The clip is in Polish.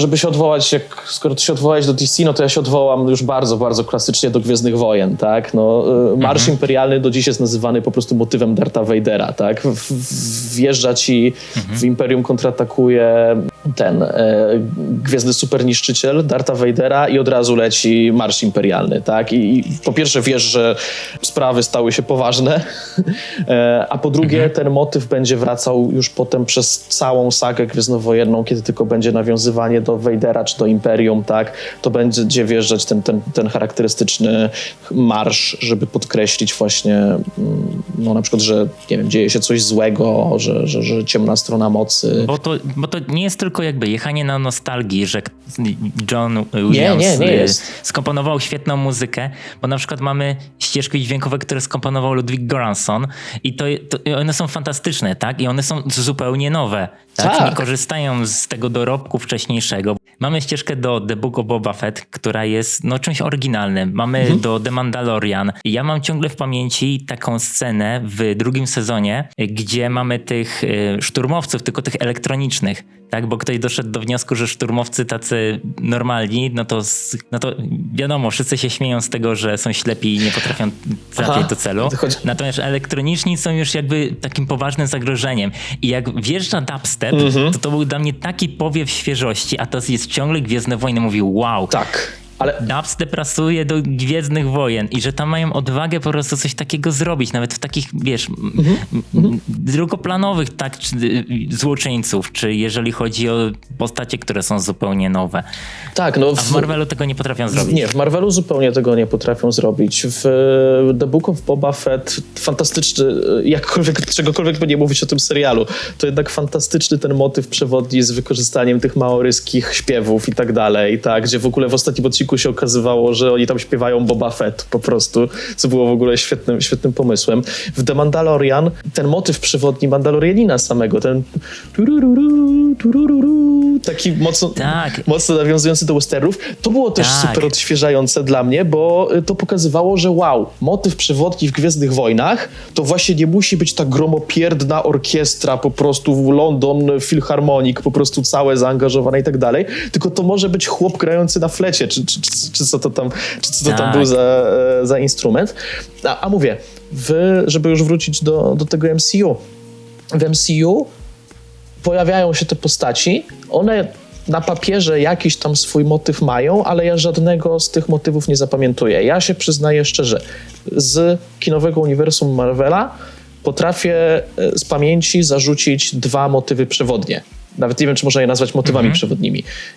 Żeby się odwołać, jak, skoro ty się odwołałeś do DC, no to ja się odwołam już bardzo, bardzo klasycznie do Gwiezdnych Wojen, tak? No, y, Marsz Imperialny do dziś jest nazywany po prostu motywem Darta Vadera, tak? W, w, wjeżdża ci w Imperium kontratakuje ten e, Gwiezdny Superniszczyciel Darta Vadera i od razu leci Marsz Imperialny, tak? I, i po pierwsze wiesz, że sprawy stały się poważne, e, a po drugie ten motyw będzie wracał już potem przez całą sagę gwiezdnowojenną, kiedy tylko będzie nawiązywanie do Vadera czy do Imperium, tak? To będzie wjeżdżać ten, ten, ten charakterystyczny marsz, żeby podkreślić właśnie, mm, no na przykład, że nie wiem, dzieje się coś złego, że, że, że ciemna strona mocy. Bo to, bo to nie jest tylko jakby jechanie na nostalgii, że John Williams nie, nie y, jest. skomponował świetną muzykę, bo na przykład mamy ścieżki dźwiękowe, które skomponował Ludwig Göransson i to, to one są fantastyczne, tak? I one są zupełnie nowe. Tak? Tak. Nie korzystają z tego dorobku wcześniejszego. Mamy ścieżkę do The Book of Boba Fett, która jest no, czymś oryginalnym. Mamy Mhm. do The Mandalorian. Ja mam ciągle w pamięci taką scenę w drugim sezonie, gdzie mamy tych y, szturmowców, tylko tych elektronicznych. Tak, bo ktoś doszedł do wniosku, że szturmowcy tacy normalni, no to, no to wiadomo, wszyscy się śmieją z tego, że są ślepi i nie potrafią trafić do celu. Chodzi- Natomiast elektroniczni są już jakby takim poważnym zagrożeniem. I jak wjeżdża dubstep, Mhm. to to był dla mnie taki powiew świeżości, a to jest ciągle Gwiezdne Wojny. Mówił, wow, Tak, ale dubstep pasuje do Gwiezdnych Wojen i że tam mają odwagę po prostu coś takiego zrobić, nawet w takich, wiesz, m- m- drugoplanowych tak, czy, y, złoczyńców, czy jeżeli chodzi o postacie, które są zupełnie nowe. tak, no A w Marvelu tego nie potrafią zrobić. Nie, w Marvelu zupełnie tego nie potrafią zrobić. W The Book of Boba Fett fantastyczny, jakkolwiek, czegokolwiek by nie mówić o tym serialu, to jednak fantastyczny ten motyw przewodni z wykorzystaniem tych maoryskich śpiewów i tak dalej, tak, gdzie w ogóle w ostatnim odcinku się okazywało, że oni tam śpiewają Boba Fett po prostu, co było w ogóle świetnym, świetnym pomysłem. W The Mandalorian ten motyw przewodni Mandalorianina samego, ten turururu, turururu, taki mocno, Tak. mocno nawiązujący do westernów, to było też Tak. super odświeżające dla mnie, bo y, to pokazywało, że wow, motyw przewodni w Gwiezdnych Wojnach to właśnie nie musi być ta gromopierdna orkiestra, po prostu London Philharmonic, po prostu całe zaangażowane i tak dalej, tylko to może być chłop grający na flecie, czy, czy, czy, czy co to tam, czy co to tam Tak. był za, e, za instrument. A, a mówię, w, żeby już wrócić do, do tego MCU. W MCU pojawiają się te postaci, one na papierze jakiś tam swój motyw mają, ale ja żadnego z tych motywów nie zapamiętuję. Ja się przyznaję szczerze, z kinowego uniwersum Marvela potrafię e, z pamięci zarzucić dwa motywy przewodnie. Nawet nie wiem, czy można je nazwać motywami przewodnimi.